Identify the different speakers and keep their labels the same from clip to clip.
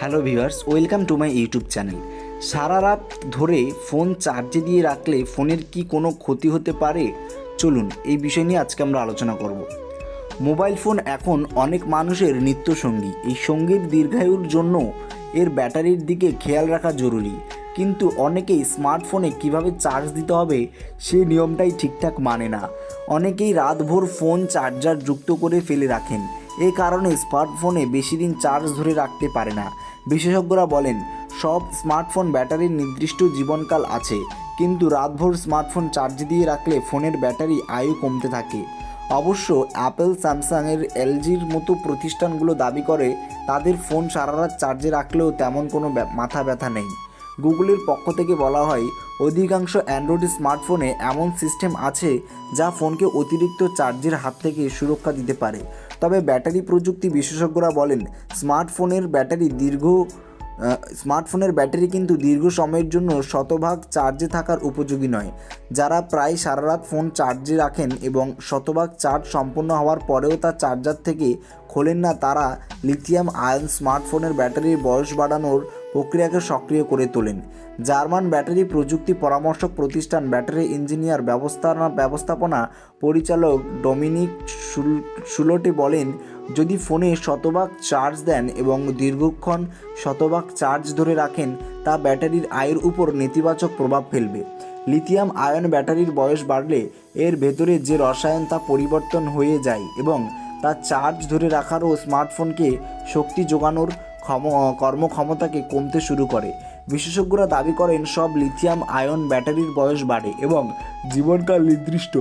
Speaker 1: Hello viewers, welcome to my YouTube channel. সারা রাত ধরে phone চার্জে দিয়ে রাখলে ফোনের কি কোনো ক্ষতি হতে পারে? চলুন এই বিষয় নিয়ে আজকে আমরা আলোচনা করব। মোবাইল ফোন এখন অনেক মানুষের নিত্যসঙ্গী। এই সঙ্গীর দীর্ঘায়ুর জন্য এর ব্যাটারির দিকে খেয়াল রাখা জরুরি। কিন্তু অনেকেই স্মার্টফোনে কীভাবে চার্জ দিতে হবে সেই নিয়মটাই ঠিকঠাক মানে না। অনেকেই রাতভর ফোন চার্জার যুক্ত করে ফেলে রাখেন। এই কারণে স্মার্টফোনে বেশি দিন চার্জ ধরে রাখতে পারে না। বিশেষজ্ঞরা বলেন, সব স্মার্টফোন ব্যাটারির নির্দিষ্ট জীবনকাল আছে, কিন্তু রাতভর স্মার্টফোন চার্জ দিয়ে রাখলে ফোনের ব্যাটারি আয়ু কমতে থাকে। অবশ্য অ্যাপেল, স্যামসাংয়ের এলজির মতো প্রতিষ্ঠানগুলো দাবি করে, তাদের ফোন সারা রাত চার্জে রাখলেও তেমন কোনো মাথা ব্যথা নেই। গুগলের পক্ষ থেকে বলা হয়, অধিকাংশ অ্যান্ড্রয়েড স্মার্টফোনে এমন সিস্টেম আছে যা ফোনকে অতিরিক্ত চার্জের হাত থেকে সুরক্ষা দিতে পারে। তবে ব্যাটারি প্রযুক্তি বিশেষজ্ঞরা বলেন, স্মার্টফোনের ব্যাটারি দীর্ঘ স্মার্টফোনের ব্যাটারি কিন্তু দীর্ঘ সময়ের জন্য শতভাগ চার্জে থাকার উপযোগী নয়। যারা প্রায় সারা রাত ফোন চার্জে রাখেন এবং শতভাগ চার্জ সম্পন্ন হওয়ার পরেও তা চার্জার থেকে খোলেন না, তারা লিথিয়াম আয়ন স্মার্টফোনের ব্যাটারির বয়স বাড়ানোর প্রক্রিয়াকে সক্রিয় করে তোলেন। জার্মান ব্যাটারি প্রযুক্তি পরামর্শক প্রতিষ্ঠান ব্যাটারি ইঞ্জিনিয়ার ব্যবস্থাপনা ব্যবস্থাপনা পরিচালক ডমিনিক শুলোটে বলেন, যদি ফোনে শতভাগ চার্জ দেন এবং দীর্ঘক্ষণ শতভাগ চার্জ ধরে রাখেন, তা ব্যাটারির আয়ের উপর নেতিবাচক প্রভাব ফেলবে। লিথিয়াম আয়ন ব্যাটারির বয়স বাড়লে এর ভেতরে যে রসায়ন তা পরিবর্তন হয়ে যায় এবং তা চার্জ ধরে রাখারও স্মার্টফোনকে শক্তি যোগানোর ক্ষম কর্মক্ষমতাকে কমতে শুরু করে। বিশেষজ্ঞরা দাবি করেন, সব লিথিয়াম আয়ন ব্যাটারির বয়স বাড়ে এবং জীবনকাল নির্দিষ্ট,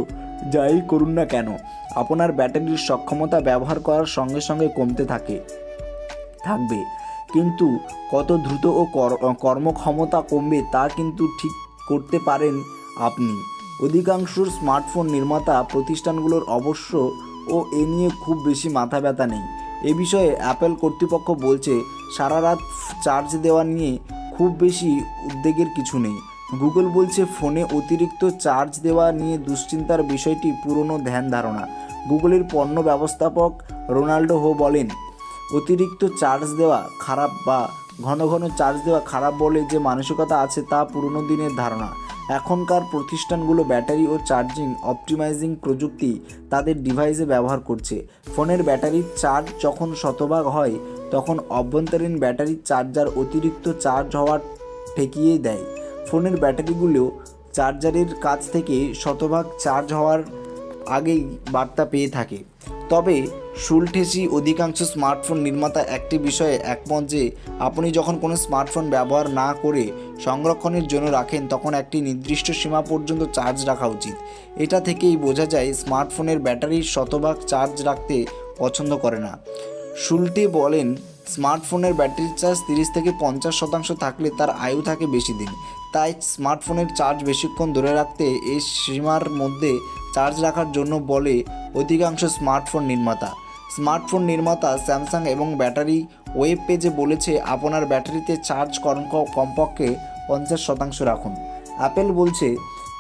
Speaker 1: যাই করুন না কেন, আপনার ব্যাটারির সক্ষমতা ব্যবহার করার সঙ্গে সঙ্গে কমতে থাকে, থাকবে। কিন্তু কত দ্রুত ও কর- কর্মক্ষমতা কমবে তা কিন্তু ঠিক করতে পারেন আপনি। অধিকাংশ স্মার্টফোন নির্মাতা প্রতিষ্ঠানগুলোর অবশ্য ও এ নিয়ে খুব বেশি মাথা ব্যথা নেই। এ বিষয়ে অ্যাপেল কর্তৃপক্ষ বলছে, সারা রাত চার্জ দেওয়া নিয়ে খুব বেশি উদ্বেগের কিছু নেই। গুগল বলছে, ফোনে অতিরিক্ত চার্জ দেওয়া নিয়ে দুশ্চিন্তার বিষয়টি পুরনো ধ্যান ধারণা। গুগলের পণ্য ব্যবস্থাপক রোনাল্ডো হো বলেন, অতিরিক্ত চার্জ দেওয়া খারাপ বা ঘন ঘন চার্জ দেওয়া খারাপ বলে যে মানসিকতা আছে তা পুরনো দিনের ধারণা। এখনকার প্রতিষ্ঠানগুলো ব্যাটারি ও চার্জিং, অপটিমাইজিং প্রযুক্তি তাদের ডিভাইসে ব্যবহার করছে। ফোনের ব্যাটারির চার্জ যখন শতভাগ হয়, তখন অভ্যন্তরীণ ব্যাটারির চার্জার অতিরিক্ত চার্জ হওয়ার ঠেকিয়ে দেয়। ফোনের ব্যাটারিগুলো চার্জারের কাছ থেকে শতভাগ চার্জ হওয়ার আগেই বার্তা পেয়ে থাকে। তবে শুলঠেসি অধিকাংশ স্মার্টফোন নির্মাতা একটি বিষয়ে একমত যে, আপনি যখন কোনো স্মার্টফোন ব্যবহার না করে সংরক্ষণের জন্য রাখেন, তখন একটি নির্দিষ্ট সীমা পর্যন্ত চার্জ রাখা উচিত। এটা থেকেই বোঝা যায়, স্মার্টফোনের ব্যাটারির শতভাগ চার্জ রাখতে পছন্দ করে না। শুল্টে বলেন, স্মার্টফোনের ব্যাটারি চার্জ তিরিশ থেকে পঞ্চাশ শতাংশ থাকলে তার আয়ু থাকে বেশি দিন। তাই স্মার্টফোনের চার্জ বেশিক্ষণ ধরে রাখতে এই সীমার মধ্যে চার্জ রাখার জন্য বলে অধিকাংশ স্মার্টফোন নির্মাতা। স্মার্টফোন নির্মাতা স্যামসাং এবং ব্যাটারি ওয়েব পেজে বলেছে, আপনার ব্যাটারিতে চার্জ কম- কমপক্ষে পঞ্চাশ শতাংশ রাখুন। অ্যাপেল বলছে,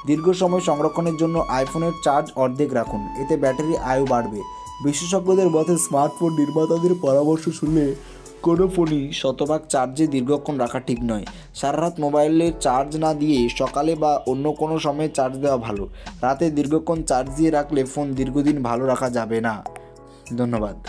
Speaker 1: দীর্ঘ সময় সংরক্ষণের জন্য আইফোনের চার্জ অর্ধেক রাখুন, এতে ব্যাটারি আয়ু বাড়বে। বিশেষজ্ঞদের মতে, স্মার্টফোন নির্মাতাদের পরামর্শ শুনলে কোনো ফোনই শতভাগ চার্জে দীর্ঘক্ষণ রাখা ঠিক নয়। সারা রাত মোবাইলে চার্জ না দিয়ে সকালে বা অন্য কোনো সময়ে চার্জ দেওয়া ভালো। রাতে দীর্ঘক্ষণ চার্জ দিয়ে রাখলে ফোন দীর্ঘদিন ভালো রাখা যাবে না। ধন্যবাদ।